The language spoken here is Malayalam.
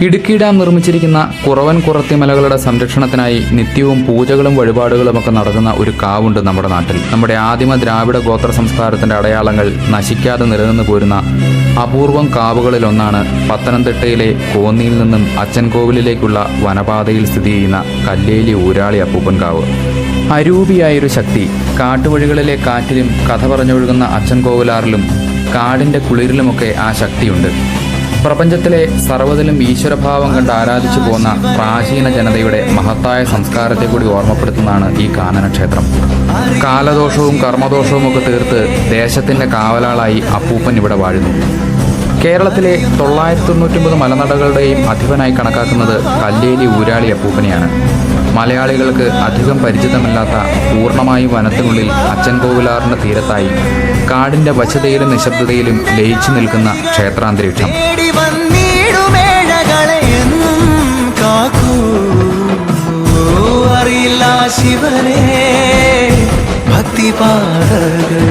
ഇടുക്കി ഡാം നിർമ്മിച്ചിരിക്കുന്ന കുറവൻ കുറത്തി മലകളുടെ സംരക്ഷണത്തിനായി നിത്യവും പൂജകളും വഴിപാടുകളും ഒക്കെ നടക്കുന്ന ഒരു കാവുണ്ട് നമ്മുടെ നാട്ടിൽ. നമ്മുടെ ആദിമ ദ്രാവിഡ ഗോത്ര സംസ്കാരത്തിന്റെ അടയാളങ്ങൾ നശിക്കാതെ നിലനിന്നു പോരുന്ന അപൂർവം കാവുകളിലൊന്നാണ് പത്തനംതിട്ടയിലെ കോന്നിയിൽ നിന്നും അച്ചൻകോവിലിലേക്കുള്ള വനപാതയിൽ സ്ഥിതി ചെയ്യുന്ന കല്ലേലി ഊരാളി അപ്പൂപ്പൻ കാവ്. അരൂപിയായൊരു ശക്തി. കാട്ടുവഴികളിലെ കാറ്റിലും കഥ പറഞ്ഞൊഴുകുന്ന അച്ചൻകോവിലാറിലും കാടിന്റെ കുളിരിലുമൊക്കെ ആ ശക്തിയുണ്ട്. പ്രപഞ്ചത്തിലെ സർവതിലും ഈശ്വരഭാവം കണ്ട് ആരാധിച്ചു പോന്ന പ്രാചീന ജനതയുടെ മഹത്തായ സംസ്കാരത്തെ കൂടി ഓർമ്മപ്പെടുത്തുന്നതാണ് ഈ കാനന ക്ഷേത്രം കാലദോഷവും കർമ്മദോഷവും ഒക്കെ തീർത്ത് ദേശത്തിന്റെ കാവലാളായി അപ്പൂപ്പൻ ഇവിടെ വാഴുന്നു. കേരളത്തിലെ തൊള്ളായിരത്തി തൊണ്ണൂറ്റൊമ്പത് മലനടകളുടെയും അധിപനായി കണക്കാക്കുന്നത് കല്ലേലി ഊരാളി അപ്പൂപ്പനെയാണ്. മലയാളികൾക്ക് അധികം പരിചിതമല്ലാത്ത പൂർണമായും വനത്തിനുള്ളിൽ അച്ചൻകോവിലാറിന്റെ തീരത്തായി കാടിന്റെ വശതയിലും നിശബ്ദതയിലും ലയിച്ചു നിൽക്കുന്ന ക്ഷേത്രാന്തരീക്ഷം. ശിവനേ ശിവനെ ഭക്തിപാതകൾ.